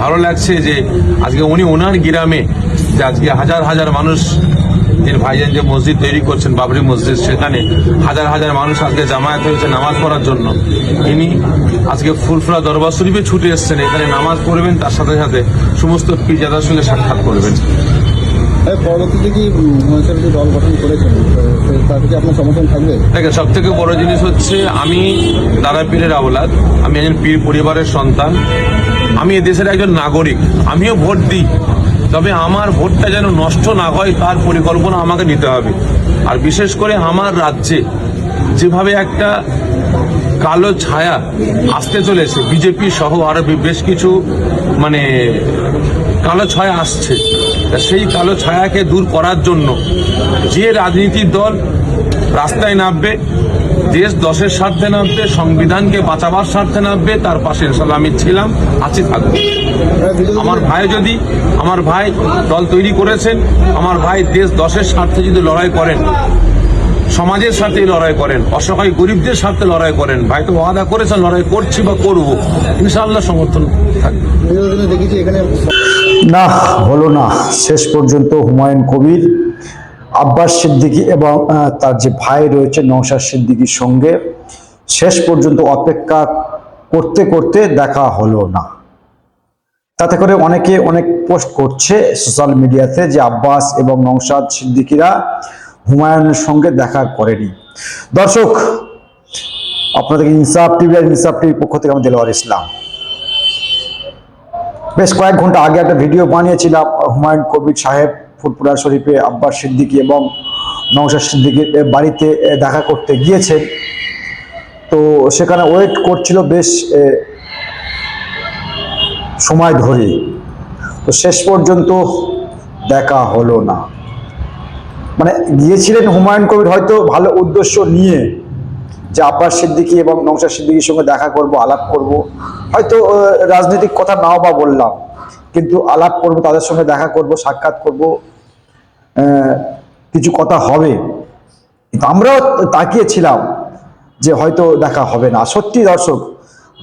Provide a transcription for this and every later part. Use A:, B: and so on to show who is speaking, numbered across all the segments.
A: ভালো লাগছে যে আজকে উনি ওনার গ্রামে যে আজকে হাজার হাজার মানুষ যিনি ভাইজান যে মসজিদ তৈরি করছেন বাবরি মসজিদ সেখানে হাজার হাজার মানুষ আজকে জামায়াত হয়েছে নামাজ পড়ার জন্য। ইনি আজকে ফুলফুলা দরবার শরীফে ছুটে এসছেন এখানে নামাজ পড়বেন তার সাথে সাথে সমস্ত পিজাদার সঙ্গে সাক্ষাৎ করবেন।
B: পরবর্তীতে কি মহেশের দল গঠন করেছেন? তার প্রতি আপনার সমর্থন থাকবে?
A: দেখেন সব থেকে বড় জিনিস হচ্ছে আমি দাদা পীরের আওলাদ আমি একজন পীর পরিবারের সন্তান। আমি এ দেশের একজন নাগরিক, আমিও ভোট দিই। তবে আমার ভোটটা যেন নষ্ট না হয়, তার পরিকল্পনা আমাকে নিতে হবে। আর বিশেষ করে আমার রাজ্যে যেভাবে একটা কালো ছায়া আসতে চলেছে, বিজেপি সহ আরও বেশ কিছু মানে কালো ছায়া আসছে। সেই কালো ছায়াকে দূর করার জন্য যে রাজনীতির দল রাস্তায় নামবে দেশ দশের স্বার্থে নামবে, সংবিধানকে বাঁচাবার স্বার্থে নামবে, তার পাশে ইনশাল্লাহ আমি ছিলাম, আছি থাকব। আমার ভাই যদি, আমার ভাই দল তৈরি করেছেন, আমার ভাই দেশ দশের স্বার্থে যদি লড়াই করেন, সমাজের সাথে লড়াই করেন, অসহায় গরিবদের সাথে লড়াই করেন, ভাই তো ওয়াদা করেছেন, লড়াই করছি বা করব, ইনশাআল্লাহ সমর্থন থাকবে।
C: না, হলো না। শেষ পর্যন্ত হুমায়ুন কবির আব্বাস সিদ্দিকী এবং তার যে ভাই রয়েছে নৌশাদ সিদ্দিকীর সঙ্গে শেষ পর্যন্ত অপেক্ষা করতে করতে দেখা হলো না। তাতে করে অনেকে অনেক পোস্ট করছে সোশ্যাল মিডিয়াতে যে আব্বাস এবং নৌশাদ সিদ্দিকীরা হুমায়ুনের সঙ্গে দেখা করেনি। দর্শক, আপনাদের ইনসাফ টিভি আর ইনসাফ টিভির পক্ষ থেকে আমি দেলোয়ার ইসলাম। বেশ কয়েক ঘণ্টা আগে একটা ভিডিও বানিয়েছিলাম, হুমায়ুন কবির সাহেব ফুরপুরা শরীফে আব্বাস সিদ্দিকী এবং নওশাদ সিদ্দিকীর বাড়িতে দেখা করতে গিয়েছেন। তো সেখানে ওয়েট করছিল বেশ সময় ধরে। তো শেষ পর্যন্ত দেখা হলো না। মানে গিয়েছিলেন হুমায়ুন কবির হয়তো ভালো উদ্দেশ্য নিয়ে যে আব্বাস সিদ্দিকী এবং নৌশাদ সিদ্দিকির সঙ্গে দেখা করব, আলাপ করব। হয়তো রাজনৈতিক কথা নাও বা বললাম, কিন্তু আলাপ করব, তাদের সঙ্গে দেখা করব, সাক্ষাৎ করব। কিছু কথা হবে। কিন্তু আমরাও তাকিয়েছিলাম যে হয়তো দেখা হবে না। সত্যি দর্শক,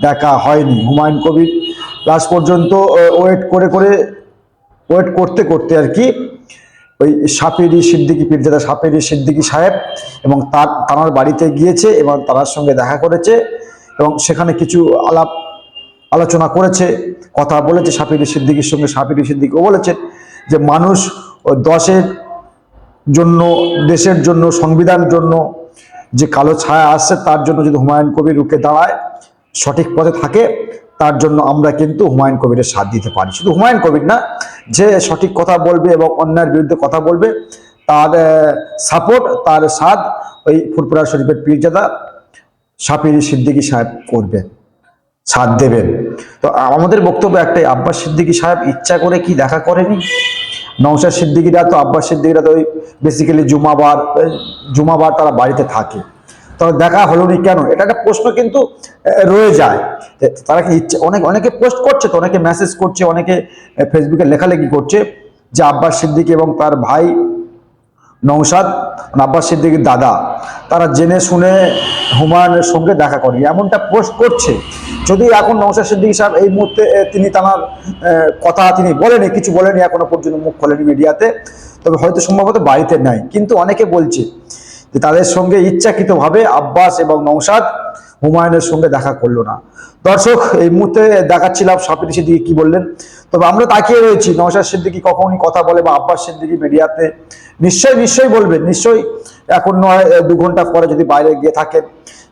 C: দেখা হয়নি। হুমায়ুন কবির লাস্ট পর্যন্ত ওয়েট করে করে ওয়েট করতে করতে আর কি ওই সাপেরি সিদ্দিকি, পীরজাদা সাপেরি সিদ্দিকি সাহেব এবং তার তার বাড়িতে গিয়েছে এবং তার সঙ্গে দেখা করেছে এবং সেখানে কিছু আলাপ আলোচনা করেছে, কথা বলেছে সাপিরি সিদ্দিকির সঙ্গে। সাপিরি সিদ্দিকিও বলেছেন যে, মানুষ দশের জন্য, দেশের জন্য সংবিধান জন্য যে কালো ছায়া আসছে, তার জন্য যদি হুমায়ুন কবির রুখে দাঁড়ায়, সঠিক পথে থাকে, তার জন্য আমরা কিন্তু হুমায়ুন কবিরের সাথ দিতে পারি। শুধু হুমায়ুন কবির না, যে সঠিক কথা বলবে এবং অন্যায়ের বিরুদ্ধে কথা বলবে, তার সাপোর্ট তার সাথ ওই ফুরপুরা শরীফের পীরজাদা সাপিরি সিদ্দিকী সাহেব করবেন সাথ দেবেন। তো আমাদের বক্তব্য একটাই, আব্বাস সিদ্দিকী সাহেব ইচ্ছা করে কি দেখা করেনি? নৌসার সিদ্দিকিরা তো আব্বাস সিদ্দিকিরা তো ওই বেসিক্যালি জুমাবার জুমাবার তারা বাড়িতে থাকে। তবে দেখা হলো নি কেন? এটা একটা প্রশ্ন কিন্তু রয়ে যায়। তারা কি ইচ্ছে, অনেক, অনেকে পোস্ট করছে তো, অনেকে মেসেজ করছে, অনেকে ফেসবুকে লেখালেখি করছে যে আব্বাস সিদ্দিকি এবং তার ভাই নৌসাদ আব্বাস সিদ্দিকির দাদা। তারা জেনে শুনে হুমায়ুনের সঙ্গে দেখা করে, এমনটা পোস্ট করছে। যদি এখন নৌসাদ সিদ্দিকী সাহেব এই মুহূর্তে তিনি তার কথা তিনি বলেনি, কিছু বলেনি, এখনও পর্যন্ত মুখ খোলেনি মিডিয়াতে, তবে হয়তো সম্ভবত বাড়িতে নাই। কিন্তু অনেকে বলছে যে তাদের সঙ্গে ইচ্ছাকৃতভাবে আব্বাস এবং নৌসাদ হুমায়ুনের সঙ্গে দেখা করল না। দর্শক, এই মুহূর্তে দেখাচ্ছিলাম সাপির সিদ্দিকি কি বললেন। তবে আমরা তাকিয়ে রয়েছি নৌসাদ সিদ্দিকি কখনই কথা বলে বা আব্বাস সিদ্দিকি মিডিয়াতে নিশ্চয়ই নিশ্চয়ই বলবেন, নিশ্চয়ই এখন নয় দু ঘণ্টা পরে যদি বাইরে গিয়ে থাকেন,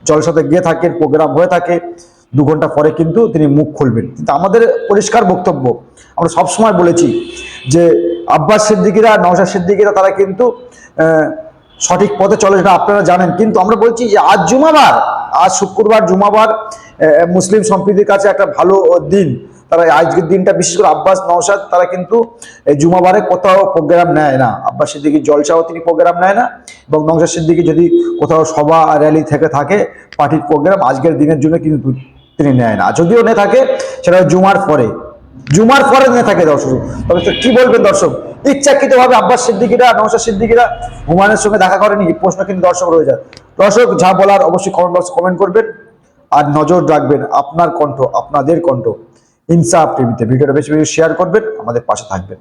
C: জলসাতে গিয়ে থাকেন, প্রোগ্রাম হয়ে থাকে, দু ঘণ্টা পরে কিন্তু তিনি মুখ খুলবেন। কিন্তু আমাদের পরিষ্কার বক্তব্য, আমরা সবসময় বলেছি যে আব্বাস সিদ্দিকিরা, নওশাদ সিদ্দিকিরা, তারা কিন্তু সঠিক পথে চলে যেটা আপনারা জানেন। কিন্তু আমরা বলছি যে আজ জুমাবার, আজ শুক্রবার জুমাবার মুসলিম সম্প্রীতির কাছে একটা ভালো দিন। তারা আজকের দিনটা, বিশেষ করে আব্বাস নওশাদ, তারা কিন্তু এই জুমাবারে কোথাও প্রোগ্রাম নেয় না। আব্বাস সিদ্দিকি জলসাও তিনি প্রোগ্রাম নেয় না এবং নওশাদ সিদ্দিকি যদি কোথাও সভা র্যালি থেকে থাকে, পার্টির প্রোগ্রাম আজকের দিনের জন্য কিন্তু তিনি নেয় না। যদিও নে থাকে, সেটা জুমার পরে। জুমার পরে নিয়ে থাকে দর্শক। তবে তো কি বলবেন দর্শক? ইচ্ছাকৃত ভাবে আব্বাস সিদ্দিকিরা নৌসাদ সিদ্দিকিরা হুমায়ুনের সঙ্গে দেখা করেনি, এই প্রশ্ন কিন্তু দর্শক রয়ে যায়। দর্শক, যা বলার অবশ্যই কমেন্ট বক্সে কমেন্ট করবেন। আর নজর রাখবেন আপনার কণ্ঠ, আপনাদের কণ্ঠ। ইনসাফ টিভিতে। ভিডিওটা বেশি বেশি শেয়ার করবেন আমাদের পাশে থাকবেন।